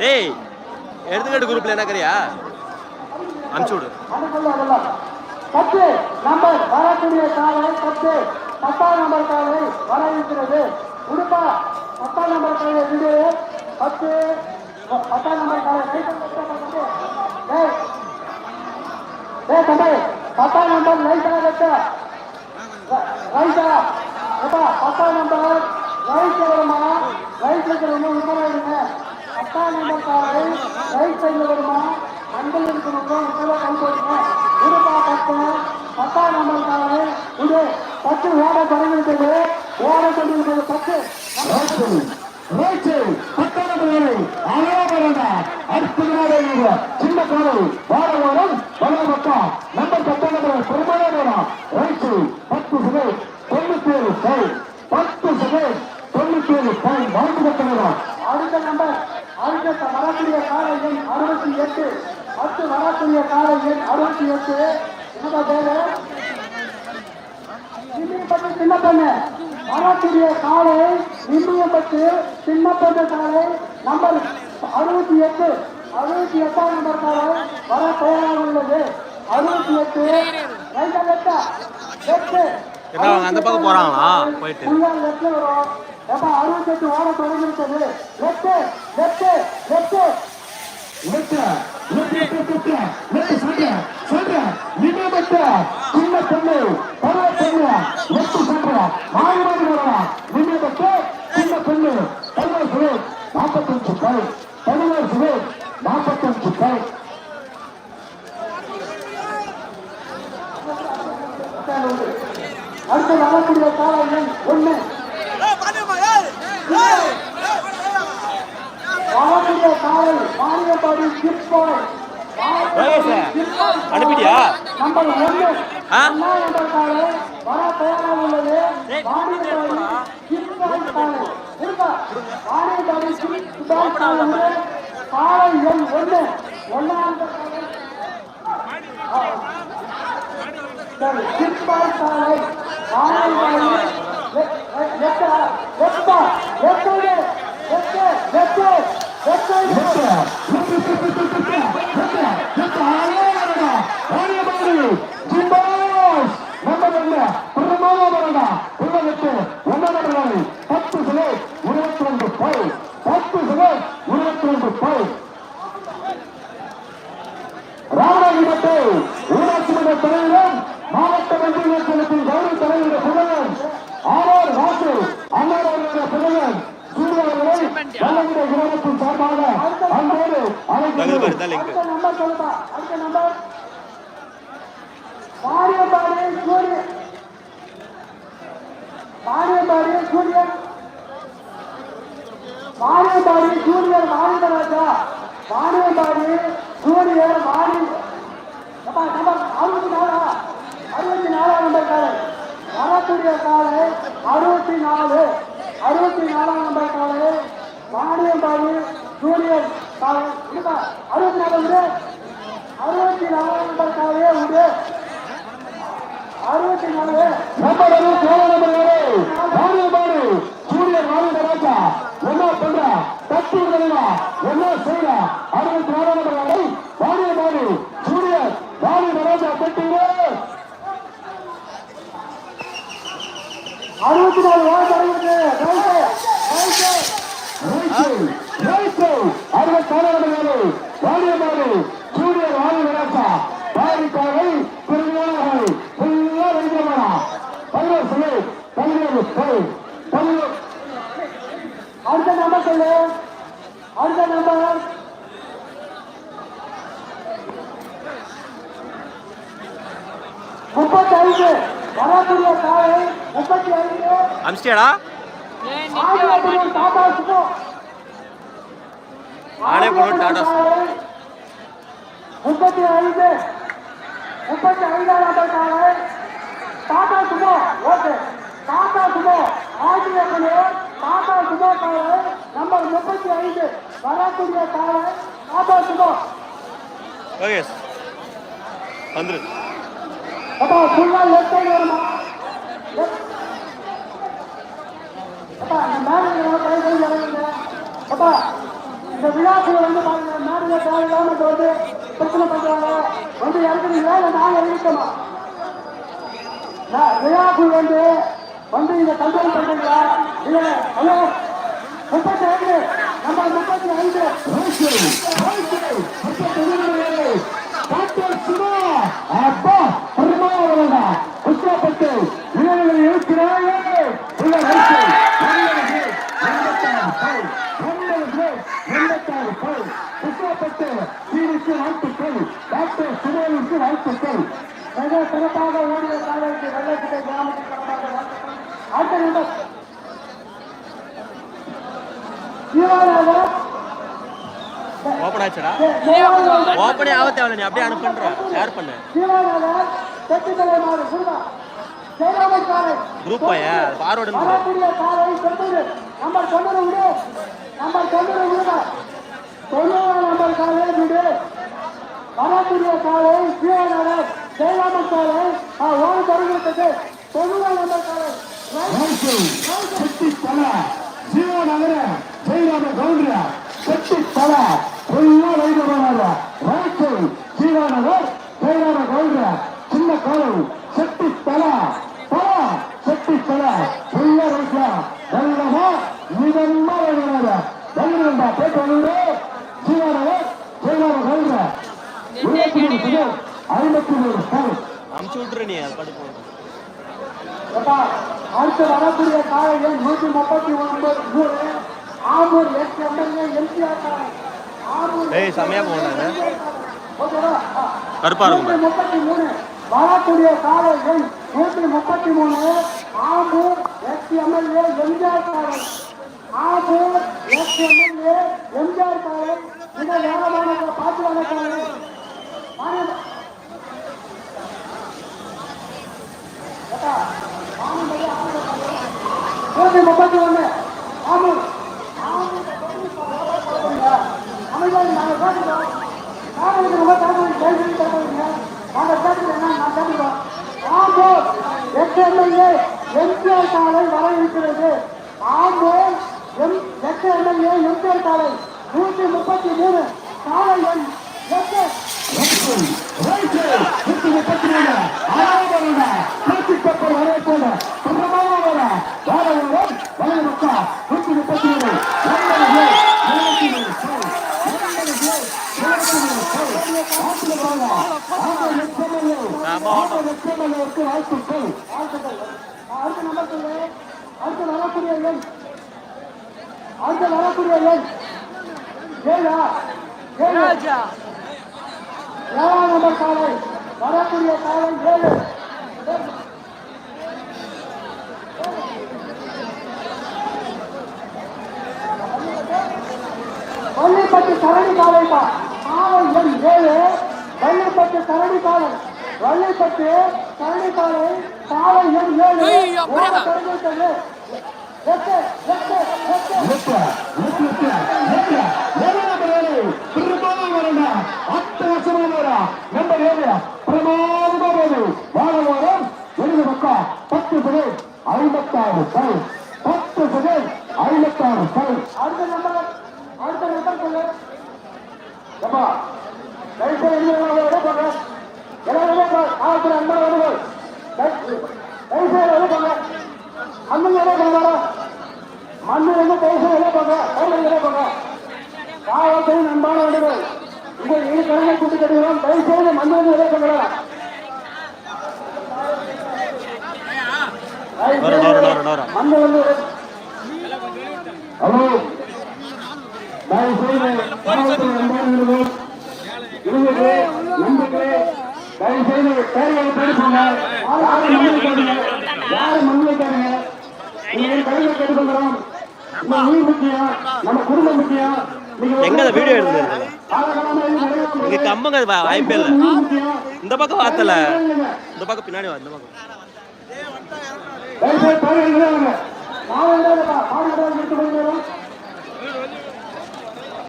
டேய் எடுத்துக்கிட்டு குரூப்ல என்ன கறியா அனுப்பிச்சு விடு. பத்து நம்பர் வரக்கூடிய காலை பத்து. பத்தாம் நம்பர் காலை வர இருக்கிறது உடுப்பா பத்தாம் நம்பர் காலை விடு பத்து பத்தாம் நம்பர் காலை ஏய் தம்பி பத்தாம் நம்பர் லைட்டா வெட்ட ரைட்டா ஏப்பா பத்தாம் நம்பர் ரைட் வருமா ரைட் இருக்கிறவங்க உண்மையா இருங்க பத்தாம் நம்பர் காலை ரைட் சைடில் வருமா? அங்கே இருக்கணுங்க உங்களை கை போடுங்க இருப்பா பத்து. பத்தாம் நம்பர் காலை இது பத்து ஓட தொடங்கிவிட்டது. ஓட தொடங்கிவிட்டது பத்து. சின்ன காலை வார வாரம் வலது பக்கம் நம்பர் பெருமையாக வேணும் ரைட்டு பத்து செகண்ட் தொண்ணூத்தி ஏழு பத்து செகண்ட் தொண்ணூத்தி ஏழு கை வலது பக்கம் அடுத்த நம்பர் அடுத்த வரக்கூடிய காலை எண் அறுபத்தி எட்டு பத்து வரக்கூடிய காலை எண் அறுபத்தி எட்டு. என்னடா பேரு நிம்மியப்பட்டு சின்ன பொண்ணு வரக்கூடிய காலை நிம்மியப்பட்டு சின்ன பொண்ணு காலை நம்பர் அறுபத்தி எட்டு. அறுபத்தி எட்டாம் நம்பர் காலை வர தயாராக உள்ளது அறுபத்தி எட்டு. ரைட்டா லெஃப்டா லெஃப்ட் என்ன அவங்க அந்த பக்கம் போறாங்களா? போயிட்டு. ஃபுல்லாக லெஃப்ட்ல வரும். எப்ப அறுபத்தி எட்டு ஓட தொடங்கிருக்கிறது லெஃப்ட் பொண்ணு பதினோரு சுரேஷ் நாற்பத்தஞ்சு கை பதினோரு சுரேஷ் நாற்பத்தஞ்சு கை அடுத்து வரக்கூடிய கால எண் ஒண்ணு வரக்கூடிய காலை அனுப்பிட்டியா? நம்பர் ஒன்று வர தயாராக உள்ளது காலை காலை காலை எண் ஒன்று காலை லெஃப்ட் லெஃப்ட் லெஃப்ட் லெஃப்ட் ராமநாதபுரத்தை மாரியம்பாடி ஜூனியர் மாரியராஜா மாரியம்பாடி ஜூனியர் மாரி. அப்பா நம்பர் அறுபத்தி நாலா. அறுபத்தி நாலாம் நம்பர் காலை வரக்கூடிய காலை அறுபத்தி நாலு. அறுபத்தி நாலாம் நம்பர் காலை மாரியம்பாடி ஜூனியர் காலை அறுபத்தி நாலு விடு அறுபத்தி நாலாம் நம்பர் காலையே விடு அறுபத்தி நாலு. நம்பர் நம்பர் மாரியம்பாடி சூரியன் மாரியராஜா என்ன பண்ற தட்டு விடுறா என்ன செய்யற அறுபத்தி நாலாம் நம்பர் காலை மாரியம்பாடி சூரியன் மாரியராஜா தட்டு அறுபத்தி நாலு வாங்க தொடங்கிட்டு அறுபத்தாறு வாரியமாடு சூரியர் வாரி விளாசா வாரிக்காரை திருவிழாவை ஃபுல்லா வைக்கிறவனா பதினோரு சொல்லு பதினேழு போய் பதினோரு அடுத்த நம்பர் சொல்லு அடுத்த நம்பர் முப்பத்தி ஐந்து வரக்கூடிய காலை முப்பத்தி ஐந்து அனுப்பிச்சிட்டியாடா ஆதிவாசிகள் டாடா சுமோ நானே போடுவேன் டாடா. முப்பத்தி ஐந்து முப்பத்தி காலை Tata Sumo okay. Tata Sumo ஆதிவாசிகள் Tata Sumo காலை நம்பர் முப்பத்தி ஐந்து வரக்கூடிய காலை டாடா சுமோ. யோகேஷ் வந்துரு. அப்பா ஃபுல்லா லெஃப்ட் சைடு வருமா Left. அப்பா இந்த மேலே கை கை இறங்குங்க அப்பா இந்த விழாக்களை வந்து பாருங்க மேடையில தேவையில்லாம இங்க வந்து பிரச்சனை பண்றாங்க வந்து இறக்குறீங்களா இல்ல விழாக்குள் வந்து வந்து இங்க கண்ட்ரோல் பண்றீங்களா? இல்ல ஹலோ முப்பத்தி ஐந்து நம்ம முப்பத்தி ஐந்து அப்பா பெருமாவரடா குற்றப்பட்டு வீரர்களை இருக்கிறார்கள் உள்ள வைத்து வாழ்த்துக்கள். டாக்டர் வாழ்த்துக்கள். மிக சிறப்பாக ஓடிய காலைக்கு வெள்ளத்திட்டை கிராமத்தின் சார்பாக வாழ்த்துக்கள். அடுத்த நம்பர் ஓப்பன் ஆச்சுடா. ஓப்பனே ஆக தேவையில்ல நீ அப்படியே அனுப்புன்ற ஷேர் பண்ணு. வரக்கூடிய காலை தொண்ணூறு நம்பர் தொண்ணூறு விடு. நம்பர் தொண்ணூறு விடுங்க தொண்ணூறு நம்பர் காலை விடு. வரக்கூடிய காலை ஜெயராமன் காலை ஓரம் தொடங்கிவிட்டது தொண்ணூறாம் நம்பர் காலை செட்டி தல ஜீவோ நகர ஜெயராம கவுண்டர். செட்டி தல ஃபுல்லா வைத்து போனாரு ராய்ச்சல் ஜீவோ நகர் ஜெயராம கவுண்டர். சின்ன காலம் செட்டி தல பல செட்டி முப்பத்தி ஒன்பது மூணு ஆம்பூர் எம்எல்ஏ எம்ஜிஆர் ஏய் செமையா போனாங்க கருப்பா இருக்கும் முப்பத்தி மூணு வரக்கூடிய காலை எண் நூற்றி முப்பத்தி மூணு ஆம்பூர் எஸ் எம்எல்ஏ எம்ஜிஆர் காலை. ஆம்பூர் எஸ் எம்எல்ஏ எம்ஜிஆர் காலை மிக வேகமான பாட்டுவான காலை மாநில நூற்றி முப்பத்தி ஒன்று ஆமூர் அமைதியாக நாங்கள் கேட்டுக்கிறோம் நாங்கள் ரொம்ப தகவல் கேள்வி கேட்குறீங்க நாங்கள் கேட்டுக்கிறோம் நான் கேட்டுக்கிறோம் ஆம்பூர் எக்ஸ்எம்எல்ஏ எம்ஜிஆர் சாலை வர இருக்கிறது ஆம்பூர் எம் எக்ஸ்எம்எல்ஏ எம்ஜிஆர் சாலை நூற்றி முப்பத்தி மூணு. சாலை எண் எட்டு முப்பத்தி வாழ்த்துக்கள் அடுத்து வரக்கூடிய எண். அடுத்து வரக்கூடிய எண். ஏழா ஏழு ஏழாம் நம்பர் காலை. வரக்கூடிய காலை ஏழு வள்ளிப்பட்டு சரணி காலைப்பா காலை எண் ஏழு. வள்ளிப்பட்டு சரணி காலை. வள்ளிப்பட்டு சரணி காலை. காலை எண் ஏழு. ஐம்பத்தாறு சரி பத்து செகண்ட் ஐம்பத்தாறு சரி அடுத்த நம்பர் அடுத்த நம்பர் சொல்லு ஏப்பா லைஃப் எழுதி போங்க எல்லாருமே ஆயிரத்தி ஐம்பது கையில் எடுப்பாங்க காலத்தில் அன்பான வருவாங்க இங்க இரு கடனை கூட்டி கட்டுகிறோம் தயவு செய்து மண்ணு வந்து எடுப்பாங்களா ஹலோ தயவு செய்து தயவு செய்து பேசுங்க யாரும் கேட்டுக்கொள்கிறோம் நம்ம நீர் முக்கியம் நம்ம குடும்பம் முக்கியம். நீங்க எங்க அந்த வீடியோ நிறைவேறாம இங்க கம்பங்க வாய்ப்பே இல்லை. இந்த பக்கம் வாத்தல இந்த பக்கம் பின்னாடி வா இந்த பக்கம். மாவட்டம் மாவட்டம் எடுத்து